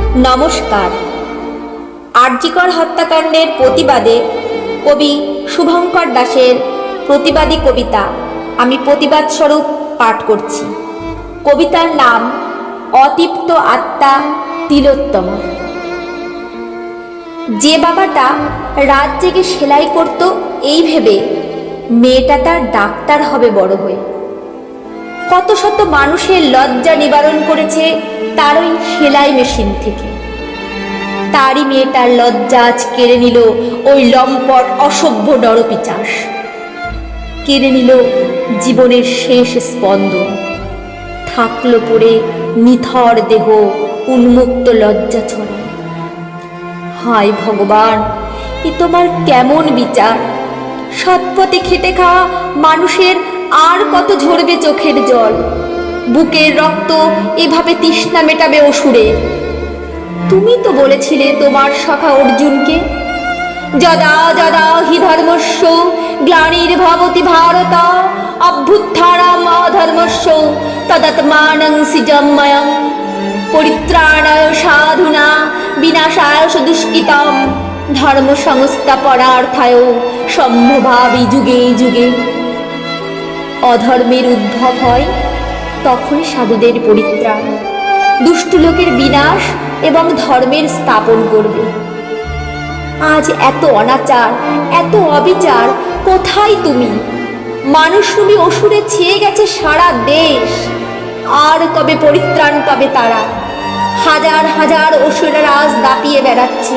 নমস্কার। আরজিকর হত্যাকাণ্ডের প্রতিবাদে কবি শুভঙ্কর দাসের প্রতিবাদী কবিতা আমি প্রতিবাদ স্বরূপ পাঠ করছি। কবিতার নাম অতৃপ্ত আত্মা তিলোত্তম। যে বাবাটা রাত জেগে সেলাই করত, এই ভেবে মেয়েটা তার ডাক্তার হবে বড় হয়ে। কত শত মানুষের লজ্জা নিবারণ করেছে তার ওই সেলাই মেশিন থেকে। তারই মেয়েটার লজ্জা আজ কেড়ে নিল ওই লম্পট অসভ্য নরপিচাস কেড়ে নিল জীবনের শেষ স্পন্দন। থাকল পড়ে নিথর দেহ উন্মুক্ত লজ্জা ছড়ায় হায় ভগবান, এ তোমার কেমন বিচার? সৎপথে খেটে খাওয়া মানুষের আর কত ঝরবে চোখের জল। বুকের রক্ত এভাবে তৃষ্ণা মেটাবে অসুরে। তুমি তো বলেছিলে তোমার সখা অর্জুনকে। যদা যদা হি ধর্মস্য, গ্লানির ভবতি ভারত অভ্যুত্থানাম অধর্মস্য তদাত্মানং সিজম্ময়ং পরিত্রাণায় সাধুনা, বিনাশায় দুষ্কৃতম ধর্ম সংস্থাপনার্থায় সম্ভবাবি যুগে যুগে। অধর্মের উদ্ভব হয় তখনই সাধুদের পরিত্রাণ। দুষ্ট লোকের বিনাশ এবং ধর্মের স্থাপন করবে। আজ এত অনাচার, এত অবিচার, কোথায় তুমি? মানুষ তুমি অসুরে ছেয়ে গেছে সারা দেশ। আর কবে পরিত্রাণ পাবে তারা? হাজার হাজার অসুরের আজ দাপিয়ে বেড়াচ্ছে।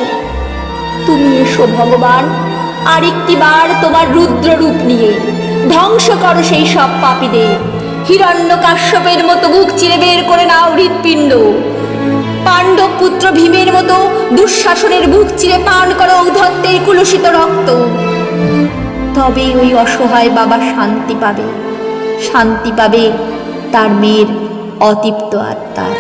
তুমি এসো ভগবান, আরেকটি বার তোমার রুদ্র রূপ নিয়ে। ধ্বংস করো সেই সব পাপীদের। হিরণ্য কাশ্যপের মতো বুক চিরে বের করে নাও হৃৎপিণ্ড। পাণ্ডব পুত্র ভীমের মতো দুঃশাসনের বুক চিরে পান করো ঔধত্যের কুলসিত রক্ত। তবে ওই অসহায় বাবা শান্তি পাবে। শান্তি পাবে তার মেয়ের অতৃপ্ত আত্মার।